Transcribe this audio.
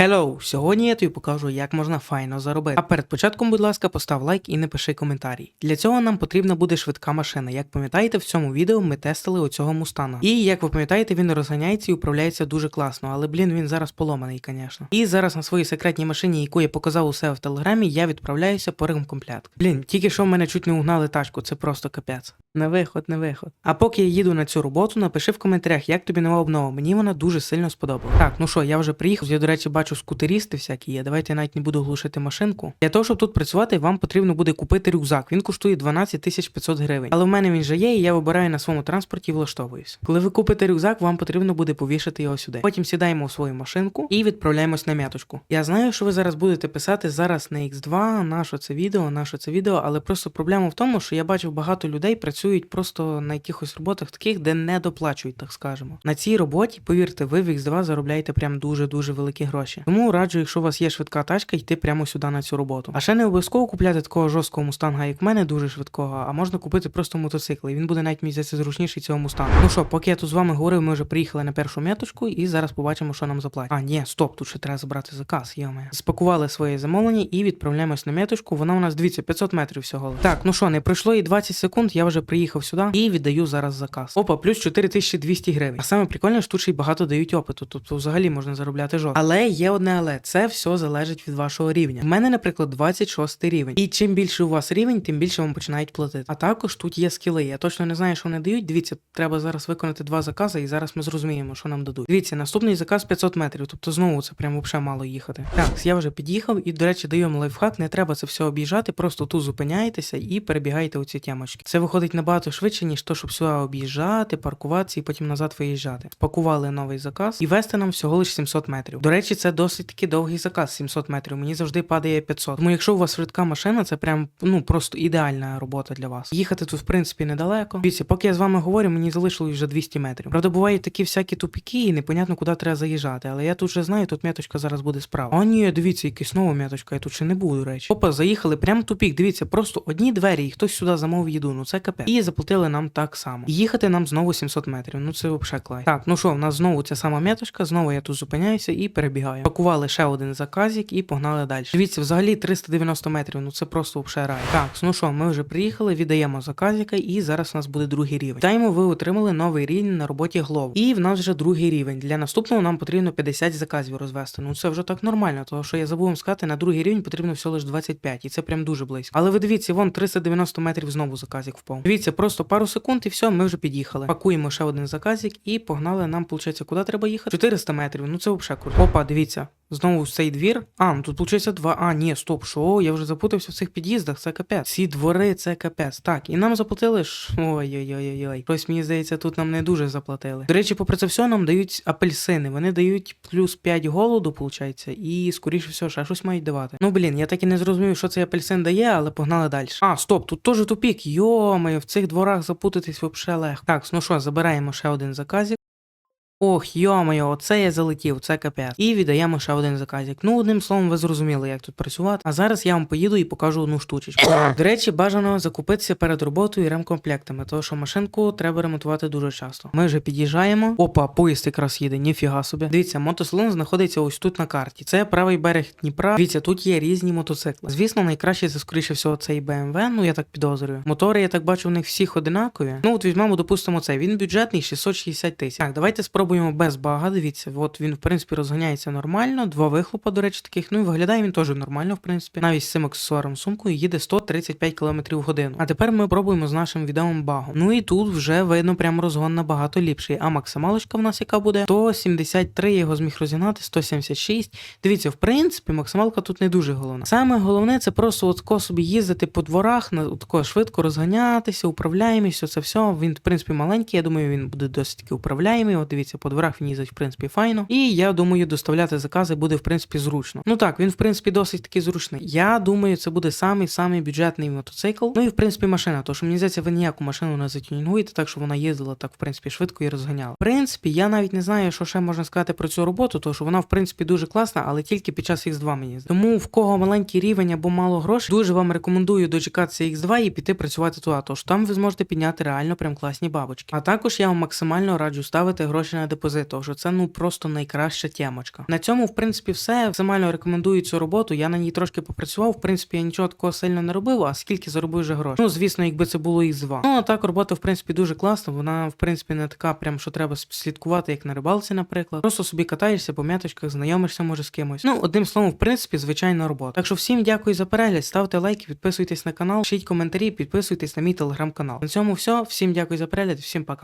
Hello! Сьогодні я тобі покажу, як можна файно заробити. А перед початком, будь ласка, постав лайк і напиши коментарій. Для цього нам потрібна буде швидка машина. Як пам'ятаєте, в цьому відео ми тестили оцього мустана. І як ви пам'ятаєте, він розганяється і управляється дуже класно, але блін, він зараз поломаний, звісно. І зараз на своїй секретній машині, яку я показав у себе в телеграмі, я відправляюся по ремкомплект. Блін, тільки що в мене чуть не угнали тачку, це просто капець. Не виход, не виход. А поки я їду на цю роботу, напиши в коментарях, як тобі нова обнова. Мені вона дуже сильно сподобала. Так, ну що, я вже приїхав. Я, до речі, бачу скутерісти всякі є. Давайте я навіть не буду глушити машинку. Для того, щоб тут працювати, вам потрібно буде купити рюкзак. Він коштує 12 тисяч 500 гривень. Але в мене він вже є, і я вибираю на своєму транспорті і влаштовуюсь. Коли ви купите рюкзак, вам потрібно буде повішати його сюди. Потім сідаємо в свою машинку і відправляємось на м'яточку. Я знаю, що ви зараз будете писати зараз на X2, на це відео, на це відео, але просто проблема в тому, що я бачив багато людей працюють просто на якихось роботах таких, де не доплачують, так скажемо. На цій роботі, повірте, ви в X2 заробляєте прям дуже дуже великі гроші. Тому раджу, якщо у вас є швидка тачка, йти прямо сюди на цю роботу. А ще не обов'язково купляти такого жорсткого мустанга, як в мене, дуже швидкого, а можна купити просто мотоцикл. І він буде навіть мені зручніший цього мустанга. Ну що, поки я тут з вами говорив, ми вже приїхали на першу меточку і зараз побачимо, що нам заплатять. А, ні, стоп, тут ще треба забрати заказ. Йоме. Спакували своє замовлення і відправляємось на меточку. Вона у нас дивіться 500 метрів всього. Так, ну що, не пройшло і 20 секунд. Я вже приїхав сюди і віддаю зараз заказ. Опа, плюс 4200 гривень. А саме прикольне, що тут ще й багато дають опиту. Тобто взагалі можна заробляти жорстко. Але є одне але це все залежить від вашого рівня. У мене, наприклад, 26 рівень. І чим більше у вас рівень, тим більше вам починають платити. А також тут є скіли. Я точно не знаю, що вони дають. Дивіться, треба зараз виконати два закази, і зараз ми зрозуміємо, що нам дадуть. Дивіться, наступний заказ 500 метрів. Тобто знову це прям взагалі мало їхати. Так, я вже під'їхав і, до речі, даю вам лайфхак. Не треба це все об'їжджати, просто тут зупиняєтеся і перебігаєте у ці тямочки. Це виходить набагато швидше, ніж то, щоб сюди об'їжджати, паркуватися і потім назад виїжджати. Спакували новий заказ і вести нам всього лише 700 метрів. До речі, це досить таки довгий заказ 700 метрів. Мені завжди падає 500. Тому якщо у вас швидка машина, це прям ну просто ідеальна робота для вас. Їхати тут, в принципі, недалеко. Дивіться, поки я з вами говорю, мені залишилось вже 200 метрів. Правда, бувають такі всякі тупіки, і непонятно, куди треба заїжджати. Але я тут вже знаю, тут м'яточка зараз буде справа. О, ні, дивіться, якась нова м'яточка, я тут ще не був, до речі. Опа, заїхали прямо тупік. Дивіться, просто одні двері, і хтось сюди замовив їду. Ну це капець. І заплатили нам так само. Їхати нам знову 700 метрів. Ну це взагалі клас. Так, ну що, в нас знову ця сама м'яточка, знову я тут зупиняюся і перебігаю. Пакували ще один заказик і погнали далі. Дивіться, взагалі 390 метрів. Ну це просто взагалі рай. Так, ну що, ми вже приїхали, віддаємо заказика, і зараз у нас буде другий рівень. Вітаємо, ви отримали новий рівень на роботі Glow. І в нас вже другий рівень. Для наступного нам потрібно 50 заказів розвести. Ну це вже так нормально, тому що я забув вам сказати, на другий рівень потрібно всього лише 25, і це прям дуже близько. Але ви дивіться, вон 390 метрів знову заказик впав. Дивіться, просто пару секунд і все, ми вже під'їхали. Пакуємо ще один заказик і погнали. Нам, виходить, куди треба їхати? 400 метрів. Ну це взагалі круто. Опа, дивіться. Знову цей двір. А, ну тут виходить два. А, ні, стоп, що? Я вже запутався в цих під'їздах, це капець. Ці двори це капець. Так, і нам заплатили ж. Ой-ой-ой-ой. Щось мені здається, тут нам не дуже заплатили. До речі, попри це все, нам дають апельсини. Вони дають плюс 5 голоду, виходить, і скоріше все, ще щось мають давати. Ну блін, я так і не зрозумів, що цей апельсин дає, але погнали далі. А, стоп, тут теж тупік. Йо-моє, в цих дворах запутатись взагалі легко. Так, ну що, забираємо ще один заказик. Ох, йо-моє, оце я залетів, це капець. І віддаємо ще один заказик. Ну, одним словом, ви зрозуміли, як тут працювати. А зараз я вам поїду і покажу одну штучечку. До речі, бажано закупитися перед роботою ремкомплектами, тому що машинку треба ремонтувати дуже часто. Ми вже під'їжджаємо. Опа, поїзд якраз їде, ніфіга собі. Дивіться, мотосалон знаходиться ось тут на карті. Це правий берег Дніпра. Дивіться, тут є різні мотоцикли. Звісно, найкраще це скоріше всього цей BMW, ну я так підозрюю. Мотори, я так бачу, у них всіх одинакові. Ну от візьмемо, допустимо, цей. Він бюджетний 660 тисяч. Так, давайте спробуємо без бага. Дивіться, от він в принципі розганяється нормально. Два вихлопа, до речі, таких. Ну і виглядає він теж нормально, в принципі. Навіть з цим аксесуаром сумкою їде 135 км в годину. А тепер ми пробуємо з нашим відомим багом. Ну і тут вже видно прям розгон набагато ліпший. А максималочка в нас яка буде? 173, я його зміг розігнати, 176. Дивіться, в принципі, максималка тут не дуже головна. Саме головне це просто от собі їздити по дворах, на от тако швидко розганятися, управляємість, це все. Він, в принципі, маленький. Я думаю, він буде досить таки управляємий. От дивіться, по дворах він їздить, в принципі, файно. І я думаю, доставляти закази буде, в принципі, зручно. Ну так, він, в принципі, досить таки зручний. Я думаю, це буде самий самий бюджетний мотоцикл. Ну і в принципі машина. Що мені здається, ви ніяку машину не затюнінгуєте, так що вона їздила так, в принципі, швидко і розганяла. В принципі, я навіть не знаю, що ще можна сказати про цю роботу, тому що вона, в принципі, дуже класна, але тільки під час X2 мені здається. Тому в кого маленький рівень або мало грошей, дуже вам рекомендую дочекатися X2 і піти працювати туди. Тож там ви зможете підняти реально прям класні бабочки. А також я вам максимально раджу ставити гроші на на депозит, що це ну просто найкраща темочка. На цьому, в принципі, все. Максимально рекомендую цю роботу. Я на ній трошки попрацював. В принципі, я нічого такого сильно не робив, а скільки заробив вже грошей. Ну, звісно, якби це було із 2 Ну, а так робота, в принципі, дуже класна. Вона, в принципі, не така, прям що треба слідкувати, як на рибалці, наприклад. Просто собі катаєшся по м'яточках, знайомишся може з кимось. Ну, одним словом, в принципі, звичайна робота. Так що всім дякую за перегляд, ставте лайки, підписуйтесь на канал, пишіть коментарі, підписуйтесь на мій телеграм-канал. На цьому все. Всім дякую за перегляд, всім пока.